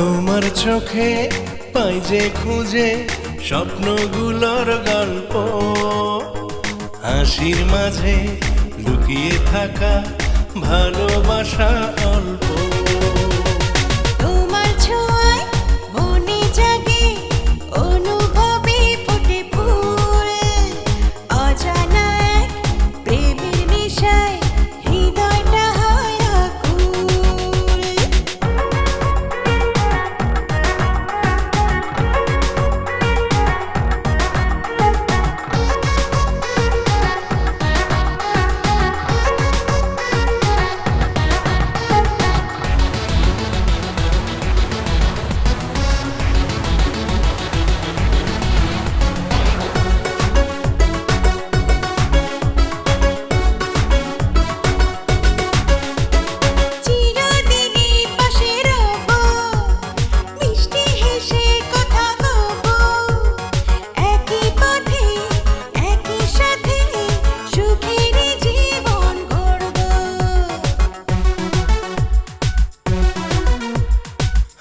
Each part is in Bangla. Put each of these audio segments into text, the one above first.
চোখে পাই যে খুঁজে স্বপ্নগুলোর গল্প। হাসির মাঝে লুকিয়ে থাকা ভালোবাসা অল্প।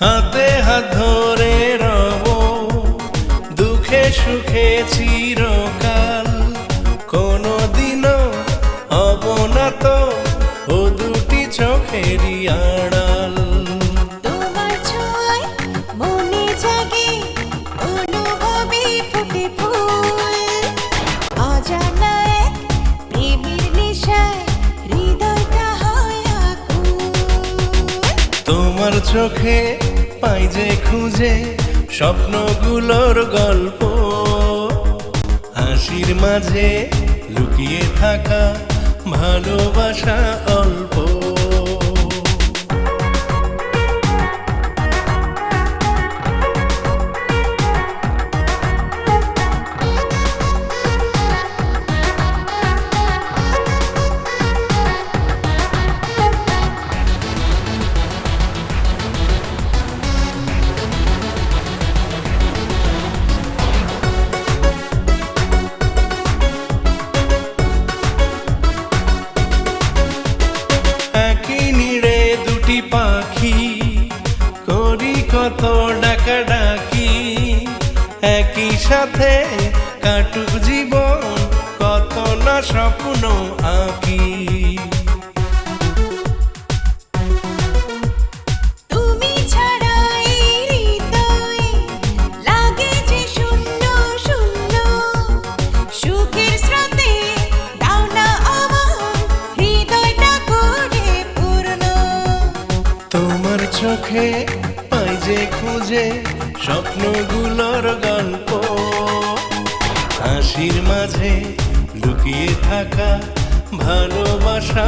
হাতে হাত ধরে রব দুঃখে সুখে চিরকাল। কোনো দিনও হব না তো ও দুটি চোখেরই আড়াল। তোমার ছোঁয়ায় মনে জাগে অনুভবে ফোটে ফুল। অজানা এক প্রেমের নেশায় হৃদয়টা হয় আকুল। তোমার চোখে পাই যে খুঁজে স্বপ্নগুলোর গল্প। হাসির মাঝে লুকিয়ে থাকা ভালোবাসা অল্প। কত ডাকা ডাকি একই সাথে কাটুক জীবন কত না স্বপ্ন আঁকি। চোখে যে খুঁজে স্বপ্নগুলোর গল্প। হাসির মাঝে লুকিয়ে থাকা ভালোবাসা